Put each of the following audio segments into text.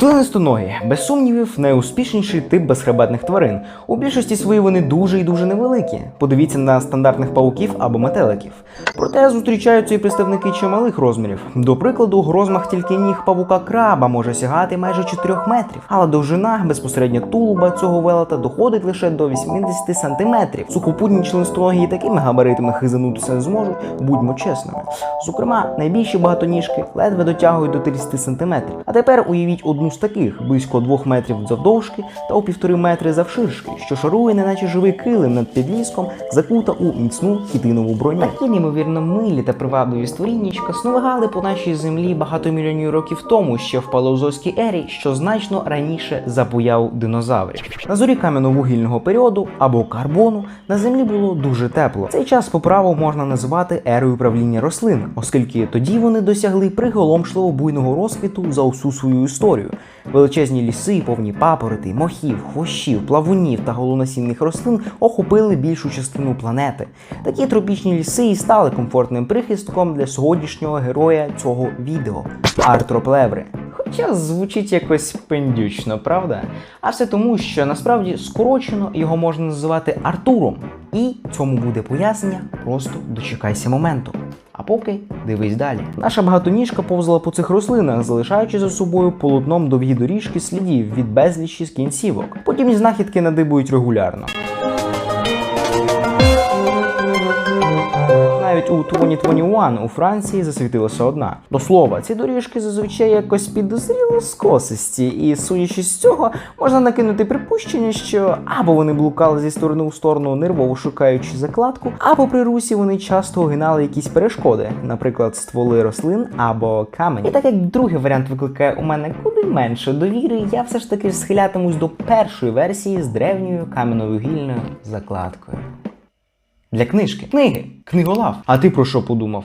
Членистоногі, без сумнівів, найуспішніший тип безхребетних тварин. У більшості своїй вони дуже і дуже невеликі. Подивіться на стандартних пауків або метеликів. Проте зустрічаються і представники чималих розмірів. До прикладу, розмах тільки ніг павука краба може сягати майже 4 метрів, але довжина безпосередньо тулуба цього велета доходить лише до 80 сантиметрів. Сухопутні і такими габаритами хизанутися не зможуть, будьмо чесними. Зокрема, найбільші багатоніжки ледве дотягують до 30 сантиметрів. А тепер уявіть одну з таких близько 2 метрів завдовжки та у півтори метри завширшки, що шарує, неначе живий килим над підліском, закута у міцну хітинову броню. Такі неймовірно милі та привабливі створіннячка сновигали по нашій землі багато мільйонів років тому, ще в палеозойській ері, що значно раніше за появу динозаврів. На зорі кам'яно-вугільного періоду або карбону на землі було дуже тепло. Цей час по праву можна називати ерою правління рослин, оскільки тоді вони досягли приголомшливо буйного розквіту за усю свою історію. Величезні ліси, повні папороти, мохів, хвощів, плавунів та голонасінних рослин охопили більшу частину планети. Такі тропічні ліси і стали комфортним прихистком для сьогоднішнього героя цього відео артроплеври. Хоча звучить якось пендючно, правда? А все тому, що насправді скорочено його можна називати Артуром. І цьому буде пояснення, просто дочекайся моменту. А поки дивись далі. Наша багатоніжка повзала по цих рослинах, залишаючи за собою полотном довгі доріжки слідів від безлічі з кінцівок. Потім знахідки надибують регулярно. Навіть у 2021 у Франції засвітилася одна. До слова, ці доріжки зазвичай якось підозріло скосисті, і судячи з цього, можна накинути припущення, що або вони блукали зі сторони у сторону, нервово шукаючи закладку, або при русі вони часто огинали якісь перешкоди, наприклад, стволи рослин або камені. І так як другий варіант викликає у мене куди менше довіри, я все ж таки схилятимусь до першої версії з древньою кам'яно-вугільною закладкою. Для книжки. Книги. Книголав. А ти про що подумав?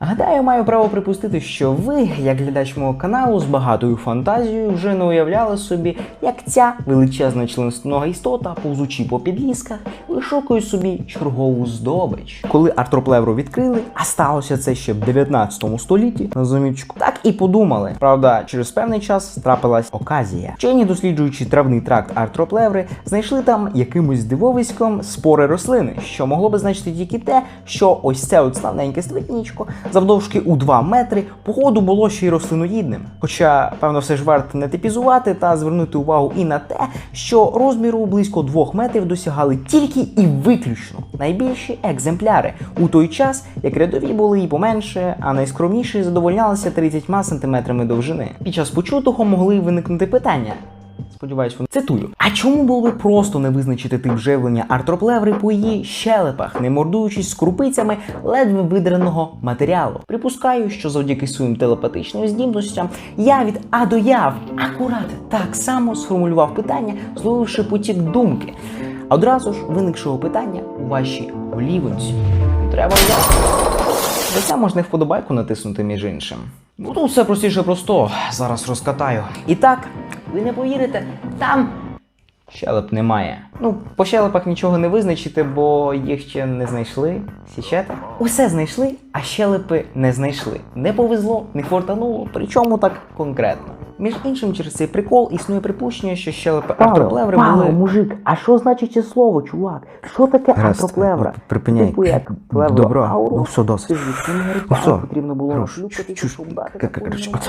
Гадаю, маю право припустити, що ви, як глядач мого каналу, з багатою фантазією вже не уявляли собі, як ця величезна членистонога істота, повзучи по підлісках, вишукує собі чергову здобич. Коли артроплевру відкрили, а сталося це ще в 19 столітті, на замічку, так і подумали. Правда, через певний час трапилась оказія. Вчені, досліджуючи травний тракт артроплеври, знайшли там якимось дивовиськом спори рослини, що могло би значити тільки те, що ось це от славненьке створіннячко завдовжки у 2 метри походу було ще й рослиноїдним. Хоча, певно, все ж варто не типізувати та звернути увагу і на те, що розміру близько 2 метрів досягали тільки і виключно найбільші екземпляри, у той час як рядові були і поменше, а найскромніші задовольнялися 30 сантиметрами довжини. Під час почутого могли виникнути питання. Сподіваюсь, вони цитую. А чому було би просто не визначити тип живлення артроплеври по її щелепах, не мордуючись з крупицями ледве видраного матеріалу? Припускаю, що завдяки своїм телепатичним здібностям я від А до Я акурат так само сформулював питання, зловивши потік думки. А одразу ж виникшого питання у вашій голівонці. Треба. За це можна вподобайку натиснути між іншим. Ну тут все простіше просто. Зараз розкатаю. І так, ви не повірите, там щелеп немає. Ну, по щелепах нічого не визначити, бо їх ще не знайшли. Січете? Усе знайшли, а щелепи не знайшли. Не повезло, не фортануло, причому так конкретно. Між іншим, через цей прикол існує припущення, що щелепи артроплеври Павло, були. мужик, а що значить це слово, чувак? Що таке Гаразд, артроплевра? припиняй. Типу як плевро Добро, ауру? ну все, досить. Ну все, потрібно було хорош. щоб дати таку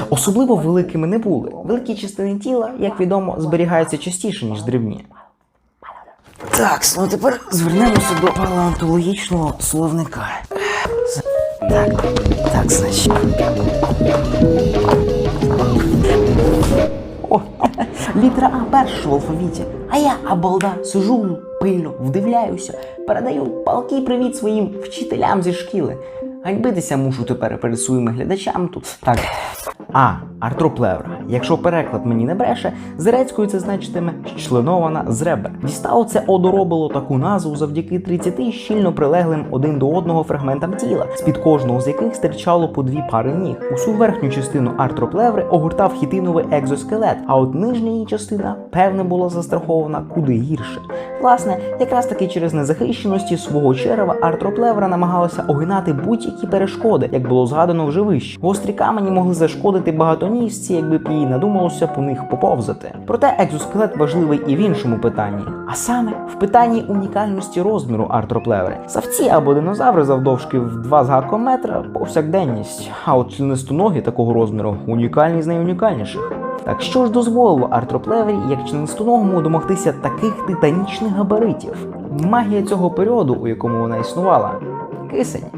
Особливо великими не були. Великі частини тіла, як відомо, зберігаються частіше, ніж дрібні. Так, ну тепер звернемося до палеонтологічного словника. Так, так, значить. О, літера А перша в алфавіті. А я, абалда, сижу пильно, вдивляюся, передаю палкий привіт своїм вчителям зі шкіли. Ганьбитися мушу тепер перед своїми глядачам тут. Так. А. Артроплевра. Якщо переклад мені не бреше, з грецькою це значитиме членована з ребер. Дістало це одоробило таку назву завдяки 30 щільно прилеглим один до одного фрагментам тіла, з-під кожного з яких стирчало по дві пари ніг. Усю верхню частину артроплеври огортав хітиновий екзоскелет, а от нижня її частина, певне, була застрахована куди гірше. Власне, якраз таки через незахищеності свого черева артроплевра намагалася огинати будь-які перешкоди, як було згадано вже вище. Гострі камені могли зашкодити витримати багатоніжці, якби б їй надумалося по них поповзати. Проте екзоскелет важливий і в іншому питанні, а саме в питанні унікальності розміру артроплеври. Савці або динозаври завдовжки в 2 з гаком метра повсякденність, а от членистоногі такого розміру унікальні з найунікальніших. Так що ж дозволило артроплеврі як членистоногому домогтися таких титанічних габаритів? Магія цього періоду, у якому вона існувала, кисень.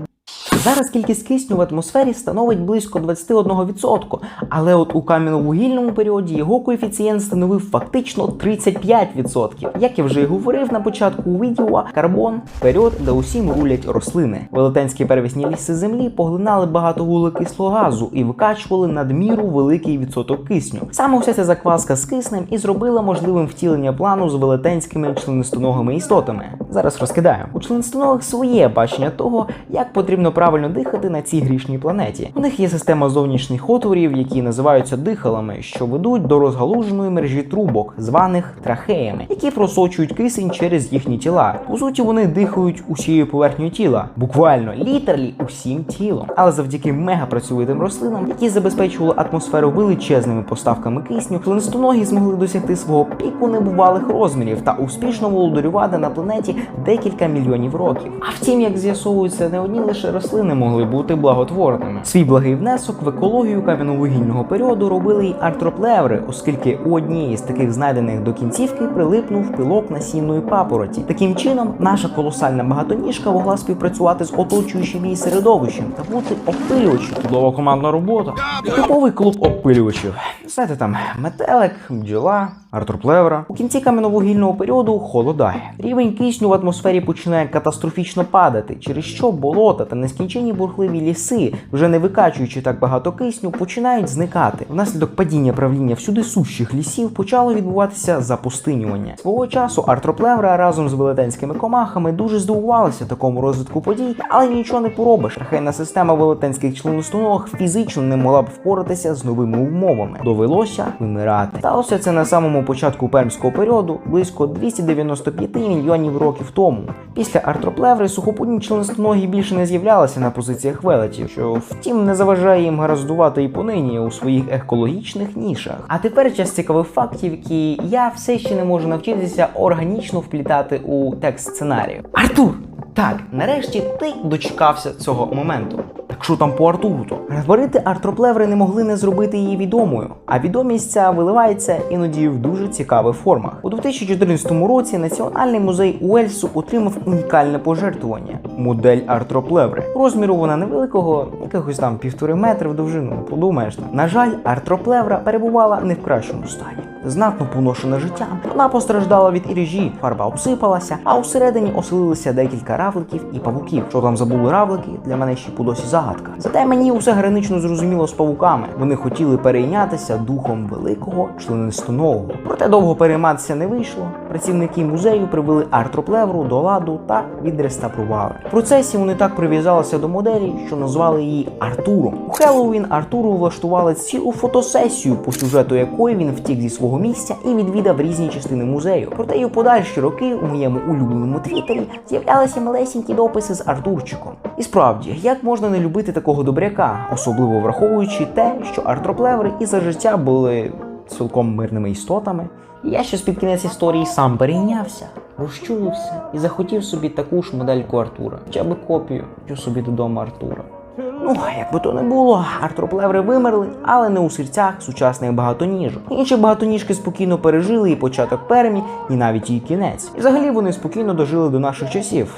Зараз кількість кисню в атмосфері становить близько 21%, але от у кам'яно-вугільному періоді його коефіцієнт становив фактично 35%. Як я вже й говорив на початку відео, карбон період, де усім рулять рослини. Велетенські первісні ліси землі поглинали багато вуглекислого газу і викачували надміру великий відсоток кисню. Саме вся ця закваска з киснем і зробила можливим втілення плану з велетенськими членистоногими істотами. Зараз розкидаю. У членистоногих своє бачення того, як потрібно правильно дихати на цій грішній планеті. У них є система зовнішніх отворів, які називаються дихалами, що ведуть до розгалуженої мережі трубок, званих трахеями, які просочують кисень через їхні тіла. По суті, вони дихають усією поверхнею тіла, буквально літерлі усім тілом. Але завдяки мегапрацьовитим рослинам, які забезпечували атмосферу величезними поставками кисню, членистоногі змогли досягти свого піку небувалих розмірів та успішно володарювати на планеті декілька мільйонів років. А втім, як з'ясовується, не одні лише рослини могли бути благотворними. Свій благий внесок в екологію кам'яновугільного періоду робили й артроплеври, оскільки у одній з таких знайдених до кінцівки прилипнув пилок насінної папороті. Таким чином, наша колосальна багатоніжка могла співпрацювати з оточуючим її середовищем та бути опилювачем. Чудова командна робота. Типовий клуб опилювачів. Знаєте, там метелик, бджола, артроплевра. У кінці кам'яновугільного періоду холодає. Рівень кисню в атмосфері починає катастрофічно падати, через що болота та нескінченні бурхливі ліси, вже не викачуючи так багато кисню, починають зникати. Внаслідок падіння правління всюди сущих лісів почало відбуватися запустинювання. Свого часу артроплевра разом з велетенськими комахами дуже здивувалися такому розвитку подій, але нічого не поробиш. Рахейна система велетенських членистоног фізично не могла б впоратися з новими умовами. Довелося вимирати. Сталося це на самому початку пермського періоду, близько 295 мільйонів років тому. Після артроплеври сухопутні членистоногі більше не з'являлися на позиціях велетів, що втім не заважає їм гараздувати і понині у своїх екологічних нішах. А тепер час цікавих фактів, які я все ще не можу навчитися органічно вплітати у текст сценарію. Артур! Так, нарешті ти дочекався цього моменту. Що там по Артуру то? Габарити артроплеври не могли не зробити її відомою, а відомість ця виливається іноді в дуже цікавих формах. У 2014 році Національний музей Уельсу отримав унікальне пожертвування модель артроплеври. Розміру вона невеликого, якихось там півтори метри в довжину. Подумаєш. На жаль, артроплевра перебувала не в кращому стані. Знатно поношене життям. Вона постраждала від іржі, фарба обсипалася, а усередині оселилися декілька равликів і павуків. Що там забули равлики, для мене ще по досі загадка. Зате мені усе гранично зрозуміло з павуками. Вони хотіли перейнятися духом великого членистоногого. Проте довго перейматися не вийшло. Працівники музею привели артроплевру до ладу та відреставрували. В процесі вони так прив'язалися до моделі, що назвали її Артуром. У Хеллоуін Артуру влаштували цілу фотосесію, по сюжету якої він втік зі свого місця і відвідав різні частини музею. Проте й у подальші роки у моєму улюбленому твіттері з'являлися малесенькі дописи з Артурчиком. І справді, як можна не любити такого добряка, особливо враховуючи те, що артроплеври і за життя були цілком мирними істотами. Я з під кінець історії сам перейнявся, розчулився і захотів собі таку ж модельку Артура, хоча б копію, що собі додому Артура. Ну, як би то не було, артроплеври вимерли, але не у серцях сучасних багатоніжок. Інші багатоніжки спокійно пережили і початок перемі, і навіть її кінець. І взагалі вони спокійно дожили до наших часів.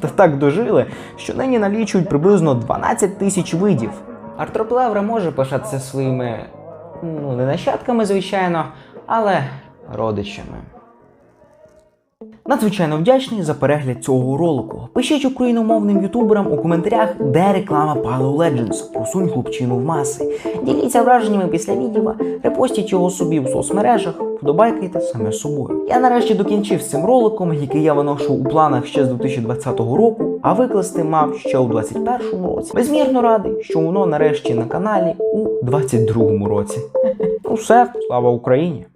Та так дожили, що нині налічують приблизно 12 тисяч видів. Артроплевра може пишатися своїми ну, не нащадками, звичайно, але родичами. Надзвичайно вдячний за перегляд цього ролику. Пишіть україномовним ютуберам у коментарях, де реклама Palo Legends. Просунь хлопчину в маси. Діліться враженнями після відео, репостіть його собі в соцмережах, вдобайкайте саме собою. Я нарешті докінчив з цим роликом, який я виношу у планах ще з 2020 року, а викласти мав ще у 2021 році. Безмірно радий, що воно нарешті на каналі у 2022 році. Ну все, слава Україні!